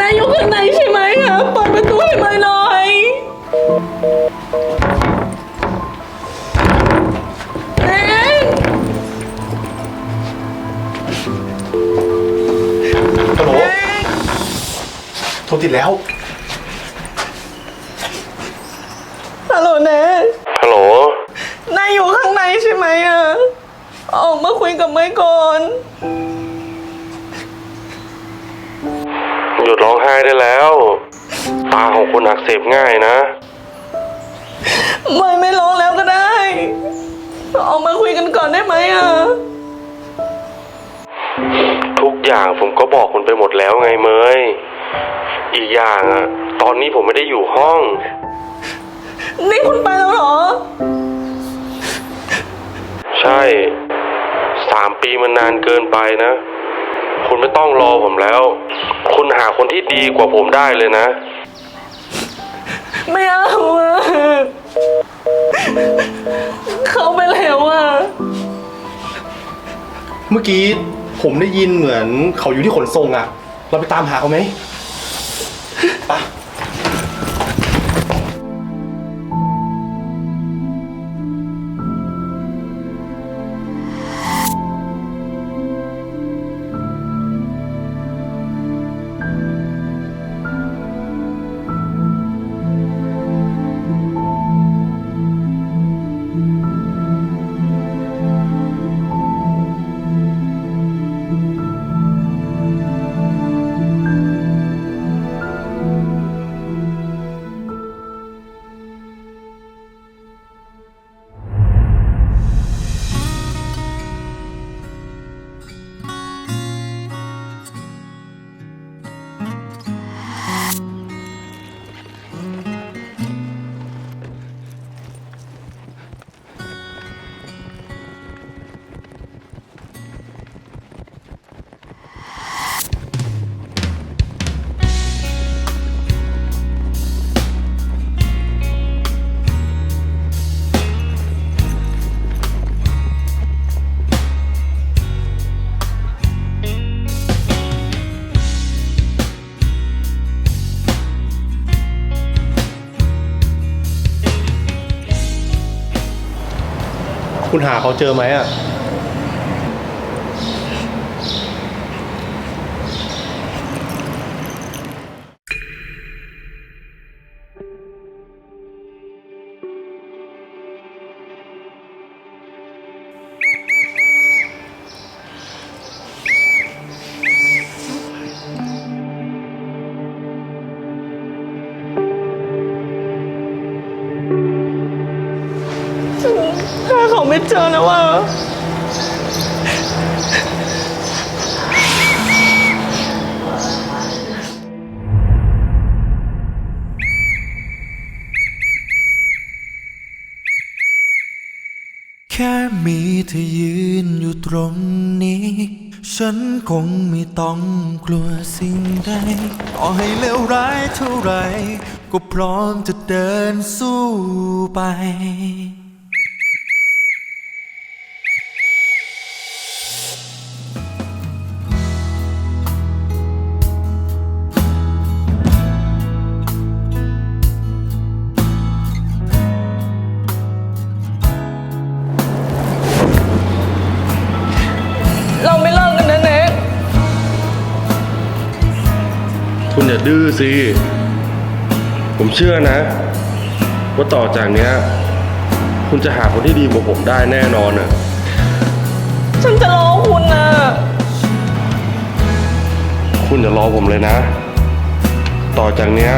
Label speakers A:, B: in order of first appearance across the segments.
A: นายอยู่ข้างในใช่ไหมคะเปิดประตูให้มายหน่อย แนน
B: ฮัลโหลแโทรติดแล้ว
A: ฮัลโหลแนน
C: ฮัลโหล
A: นายอยู่ข้างในใช่ไหมอะออกมาคุยกับแม่ก่อน
C: หยุดร้องไห้ได้แล้ว ตาของคุณอักเสบง่ายนะ
A: เมย์ไม่ร้องแล้วก็ได้ ออกมาคุยกันก่อนได้ไหมอะ
C: ทุกอย่างผมก็บอกคุณไปหมดแล้วไงเมย อีกอย่างอะตอนนี้ผมไม่ได้อยู่ห้อง
A: นี่คุณไปแล้วเหรอ
C: ใช่ สามปีมันนานเกินไปนะ คุณไม่ต้องรอผมแล้ว คุณหาคนที่ดีกว่าผมได้เลยนะ
A: ไม่เอาอะเขาไปแล้วอะ
B: เมื่อกี้ผมได้ยินเหมือนเขาอยู่ที่ขนส่งอะเราไปตามหาเขาไหมไป คุณหาเขาเจอไหมอะ
A: จอแล้วอะ
D: แค่มีเธอยืนอยู่ตรงนี้ ฉันคงไม่ต้องกลัวสิ่งใดต่อให้เลวร้ายเท่าไร ก็พร้อมจะเดินสู้ไป
C: คุณอย่าดื้อสิ ผมเชื่อนะ ว่าต่อจากเนี้ย คุณจะหาคนที่ดีกว่าผมได้แน่นอนอะ
A: ฉันจะรอคุณนะ
C: คุณอย่ารอผมเลยนะ ต่อจากเนี้ย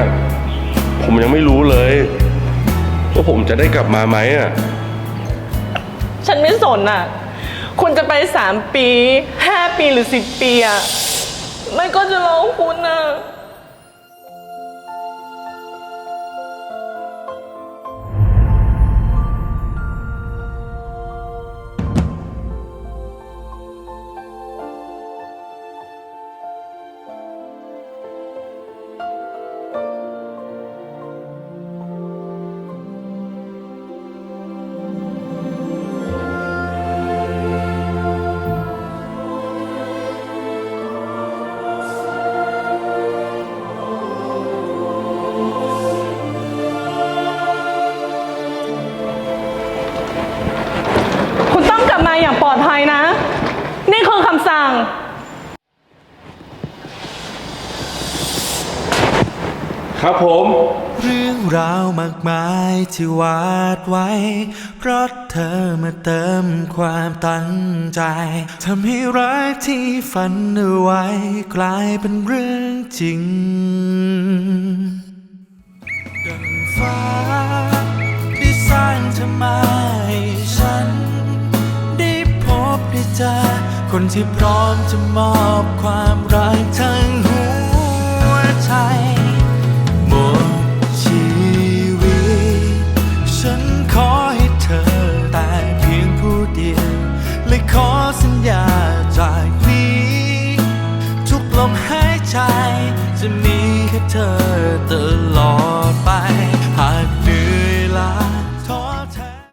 C: ผมยังไม่รู้เลย ว่าผมจะได้กลับมาไหมอะ
A: ฉันไม่สนอะ คุณจะไปสามปีห้าปีหรือสิบปีอะ ไม่ก็จะรอคุณอะ อดภัยนะ นี่คือคำสั่ง
C: ครับผม
D: เรื่องราวมากมายที่วาดไว้ เพราะเธอมาเติมความตั้งใจทำให้รักที่ฝันเอาไว้ กลายเป็นเรื่องจริง ที่พร้อมจะมอบความรักทั้งหัวใจ หมดชีวิต ฉันขอให้เธอแต่เพียงผู้เดียว และขอสัญญาจากนี้ ทุกลมหายใจจะมีแค่เธอ